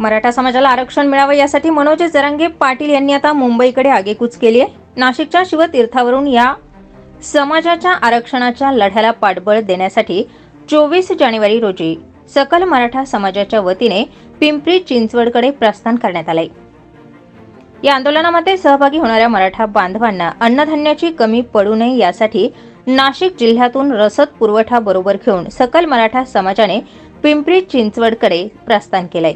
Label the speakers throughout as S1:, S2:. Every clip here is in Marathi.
S1: मराठा समाजाला आरक्षण मिळावं यासाठी मनोज जरांगे पाटील यांनी आता मुंबईकडे आगेकूच केली आहे नाशिकच्या शिवतीर्थावरून या समाजाच्या आरक्षणाच्या लढ्याला पाठबळ देण्यासाठी चोवीस जानेवारी रोजी सकल मराठा समाजाच्या वतीने पिंपरी चिंचवडकडे प्रस्थान करण्यात आले या आंदोलनामध्ये सहभागी होणाऱ्या मराठा बांधवांना अन्नधान्याची कमी पडू नये यासाठी नाशिक जिल्ह्यातून रसद पुरवठा बरोबर घेऊन सकल मराठा समाजाने पिंपरी चिंचवडकडे प्रस्थान केलंय.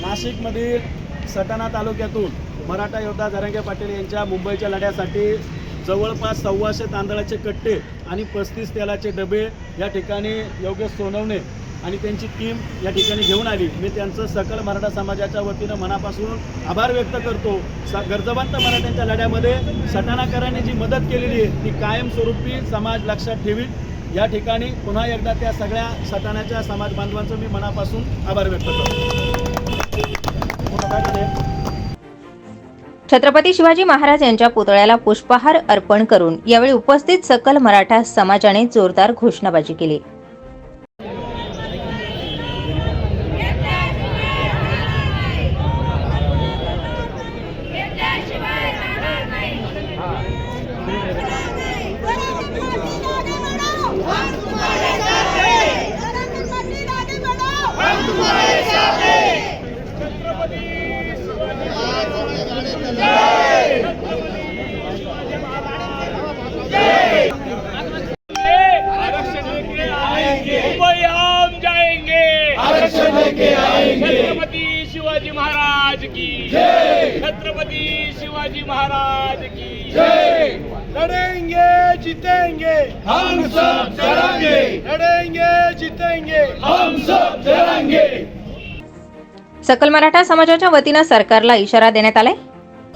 S2: नाशिकमधील सटाणा तालुक्यातून मराठा योद्धा जरांगे पाटील यांच्या मुंबईच्या लढ्यासाठी जवळपास सव्वाशे तांदळाचे कट्टे आणि पस्तीस तेलाचे डबे या ठिकाणी योगेश सोनवणे आणि त्यांची टीम या ठिकाणी घेऊन आली. मी त्यांचं सकल मराठा समाजाच्या वतीनं मनापासून आभार व्यक्त करतो. स गर्जवंत मराठ्यांच्या लढ्यामध्ये सटाणाकरांनी जी मदत केलेली आहे ती कायमस्वरूपी समाज लक्षात ठेवी या ठिकाणी पुन्हा एकदा त्या सगळ्या सटाण्याच्या समाज बांधवांचं मी मनापासून आभार व्यक्त करतो.
S1: छत्रपती शिवाजी महाराज यांच्या पुतळ्याला पुष्पहार अर्पण करून यावेळी उपस्थित सकल मराठा समाजाने जोरदार घोषणाबाजी केली
S3: मुंबई हम जाएंगे
S4: आरक्षण लेके आएंगे
S3: छत्रपति शिवाजी महाराज की छत्रपति शिवाजी महाराज की
S2: लड़ेंगे जीतेंगे
S4: हम सब जरांगे
S2: लड़ेंगे जीतेंगे
S4: हम सब जरांगे
S1: सकल मराठा समाजाच्या वतीनं सरकारला इशारा देण्यात आलाय.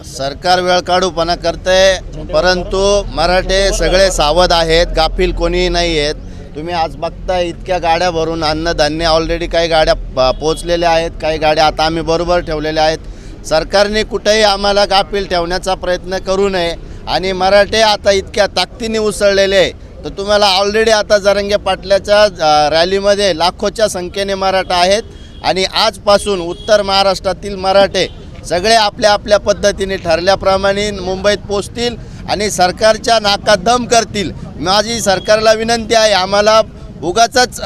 S5: सरकार वेळ काढूपणा करते परंतु मराठे सगळे सावध आहेत गाफील कोणीही नाही आहेत. तुम्ही आज बघता इतक्या गाड्या भरून अन्नधान्य ऑलरेडी काही गाड्या प- पोचलेल्या आहेत काही गाड्या आता आम्ही बरोबर ठेवलेल्या आहेत. सरकारने कुठेही आम्हाला गाफील ठेवण्याचा प्रयत्न करू नये. आणि मराठे आता इतक्या ताकदीने उसळलेले आहे. तर तुम्हाला ऑलरेडी आता जरंगे पाटल्याच्या रॅलीमध्ये लाखोच्या संख्येने मराठा आहेत. आणि आजपासून उत्तर महाराष्ट्रातील मराठे सगळे आपल्या आपल्या पद्धतीने ठरल्याप्रमाणे मुंबईत पोचतील आणि सरकारच्या नाकात दम करतील. माझी सरकारला विनंती आहे आम्हाला उगाच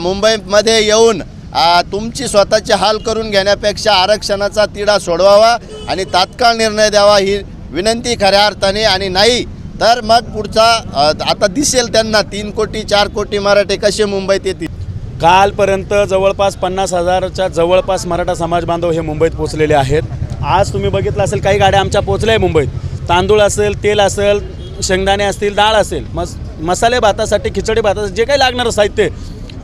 S5: मुंबईमध्ये येऊन तुमची स्वतःचे हाल करून घेण्यापेक्षा आरक्षणाचा तिढा सोडवावा आणि तात्काळ निर्णय द्यावा ही विनंती खऱ्या अर्थाने आणि नाही तर मग पुढचा आता दिसेल त्यांना तीन कोटी चार कोटी मराठे कसे मुंबईत येतील.
S2: कालपर्यंत जवळपास पन्नास हजारच्या जवळपास मराठा समाज बांधव हे मुंबईत पोचलेले आहेत. आज तुम्ही बघितलं असेल काही गाड्या आमच्या पोचल्या आहे मुंबईत. तांदूळ असेल तेल असेल शेंगदाणे असतील डाळ असेल. मस मसाले भातासाठी खिचडी भातासाठी जे काही लागणारं साहित्य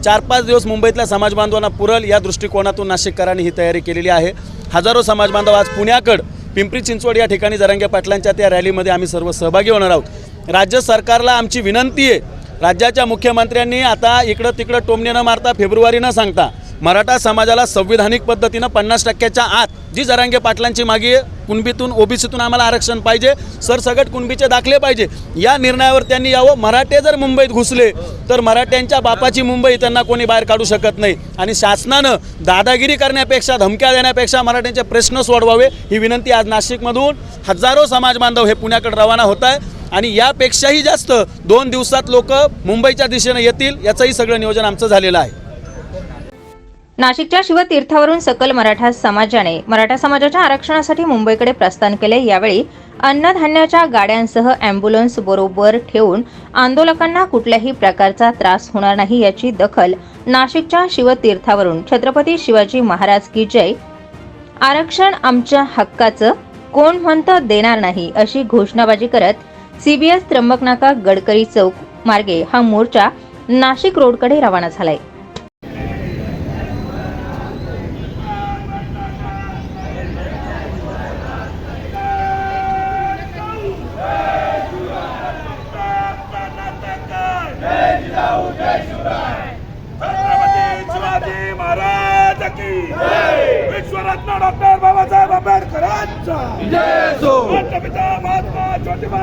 S2: चार पाच दिवस मुंबईतल्या समाजबांधवांना पुरल या दृष्टिकोनातून नाशिककरांनी ही तयारी केलेली आहे. हजारो समाज बांधव आज पुण्याकड पिंपरी चिंचवड या ठिकाणी जरांगे पाटलांच्या त्या रॅलीमध्ये आम्ही सर्व सहभागी होणार आहोत. राज्य सरकारला आमची विनंती आहे. राज्याच्या मुख्यमंत्र्यांनी आता इकडं तिकडं टोमणे न मारता फेब्रुवारी न सांगता मराठा समाजाला संविधानिक पद्धतीनं पन्नास टक्क्याच्या आत जी जरांगे पाटलांची मागे कुणबीतून ओबीसीतून आम्हाला आरक्षण पाहिजे सरसगट कुणबीचे दाखले पाहिजे या निर्णयावर त्यांनी यावं. मराठे जर मुंबईत घुसले तर मराठ्यांच्या बापाची मुंबई त्यांना कोणी बाहेर काढू शकत नाही. आणि शासनानं दादागिरी करण्यापेक्षा धमक्या देण्यापेक्षा मराठ्यांचे प्रश्न सोडवावे ही विनंती आज नाशिकमधून हजारो समाज बांधव हे पुण्याकडे रवाना होत आहे. आणि यापेक्षाही जास्त दोन दिवसात लोक मुंबईच्या दिशेनं येतील याचंही सगळं नियोजन आमचं झालेलं आहे.
S1: नाशिकच्या शिवतीर्थावरून सकल मराठा समाजाने मराठा समाजाच्या आरक्षणासाठी मुंबईकडे प्रस्थान केले. यावेळी अन्नधान्याच्या गाड्यांसह अँब्युलन्स बरोबर ठेवून आंदोलकांना कुठल्याही प्रकारचा त्रास होणार नाही याची दखल नाशिकच्या शिवतीर्थावरून छत्रपती शिवाजी महाराज की जय. आरक्षण आमच्या हक्काचं कोण म्हणतं देणार नाही अशी घोषणाबाजी करत सीबीएस त्र्यंबकनाका गडकरी चौक मार्गे हा मोर्चा नाशिक रोडकडे रवाना झालाय.
S3: शिवाजी महाराज की विश्वरत्न डॉक्टर बाबासाहेब आंबेडकरांचा राष्ट्रपिता महात्मा ज्योतिबा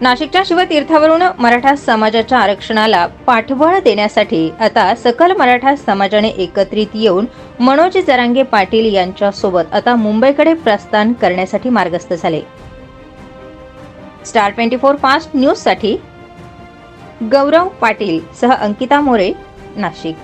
S1: नाशिकच्या शिवतीर्थावरून मराठा समाजाच्या आरक्षणाला पाठबळ देण्यासाठी आता सकल मराठा समाजाने एकत्रित येऊन मनोज जरांगे पाटील यांच्यासोबत आता मुंबईकडे प्रस्थान करण्यासाठी मार्गस्थ झाले. स्टार ट्वेंटी फोर फास्ट न्यूजसाठी गौरव पाटील सह अंकिता मोरे नाशिक.